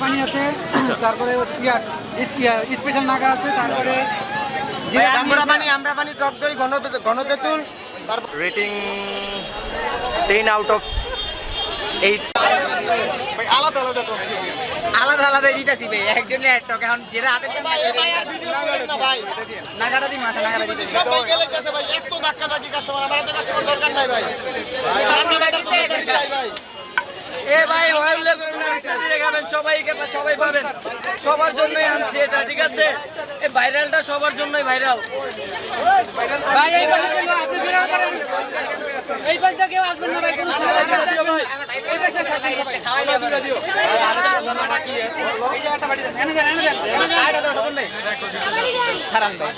পানি আছে তারপরে স্পেশাল নাগা আছে তারপরে আমরা পানি আমরা পানি টক দই ঘন ঘন তেঁতুল তারপর rating ten out of eight আলাদা আলাদা আলাদা আলাদা দিতেছি ভাই একজনের এক টক এখন যেটা হাতে নাগাটা দিই মাথা নাগাটা সবাই গেলে গেছে ভাই এত ধাক্কা ধাক্কি কাস্টমার আমার কাস্টমার দরকার নাই ভাই। ভাই চাই ভাই। এ ভাই ওয়াইলে করে খাবেন সবাই সবাই পাবেন সবার জন্যই আনছি এটা ঠিক আছে এই ভাইরালটা সবার জন্যই ভাইরাল ভাই এই এই পাশে কেউ আসবেন না ভাই কোনো এই পাশে সবাই। এই একটা বাড়ি দেন এনে দেন এনে দেন এনে দেন। খারাপ ভাই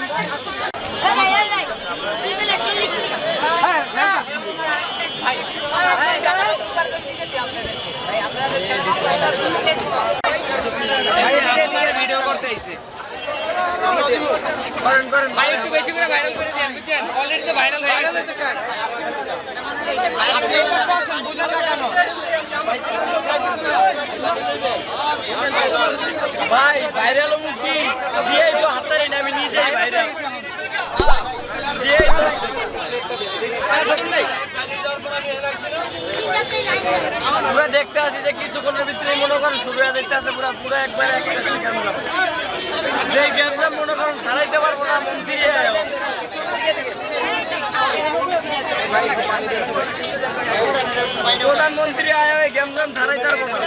হ্যাঁ হ্যাঁ ভিডিও করতে আইছে করেন করেন ভাই একটু বেশি করে ভাইরাল করে দিয়ে তো হাতারি না ভাইরাল দিয়ে পুরো দেখতে আছি যে কিছুক্ষণের ভিতরে মনে করেন শুরু হয়ে পুরো একবার একসাথে যে গেমটা মনে করেন ছাড়াইতে পারব না, মন প্রধানমন্ত্রী আয় ওই ছাড়াইতে পারব না।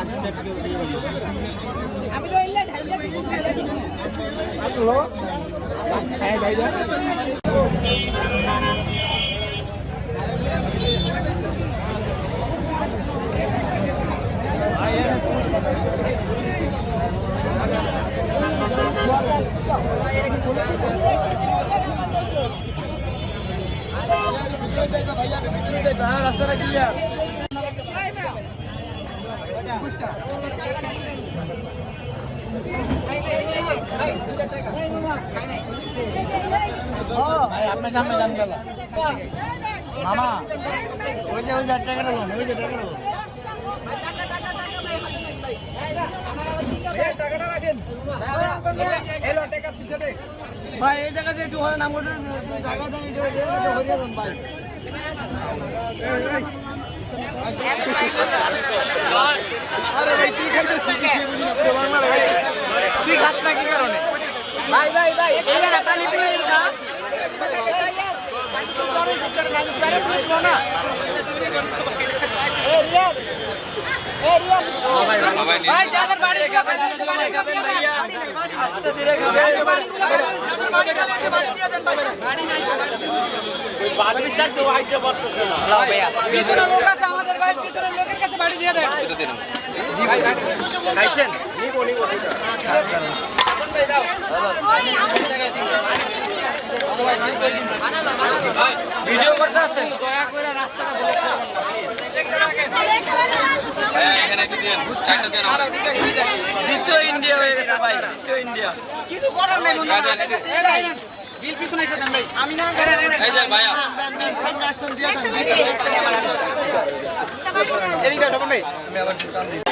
রাস্তাটা ক্লিয়ার ভাই আপনার সামনে জান গেল। মামা, ওই যে ওই যে ভাই, এই জায়গাতে একটু না মোটর জায়গা দেন একটু হরিয়া দেন ভাই ভাই ভাই ভাই না আমাদের ভাই পিছনের লোকের কাছে বাড়ি দিয়ে দেন খাইছেন ভিডিও করতে আছেন দয়া করে রাস্তাটা ব্লক দ্বিতীয় ইন্ডিয়া হয়ে গেছে ভাই দ্বিতীয় ইন্ডিয়া কিছু করার নাই মনে হয় বিল পিছনে এসে দেন ভাই আমি না সামনে আসছেন দিয়ে দেন এদিকে ভাই আমি আবার চান দিই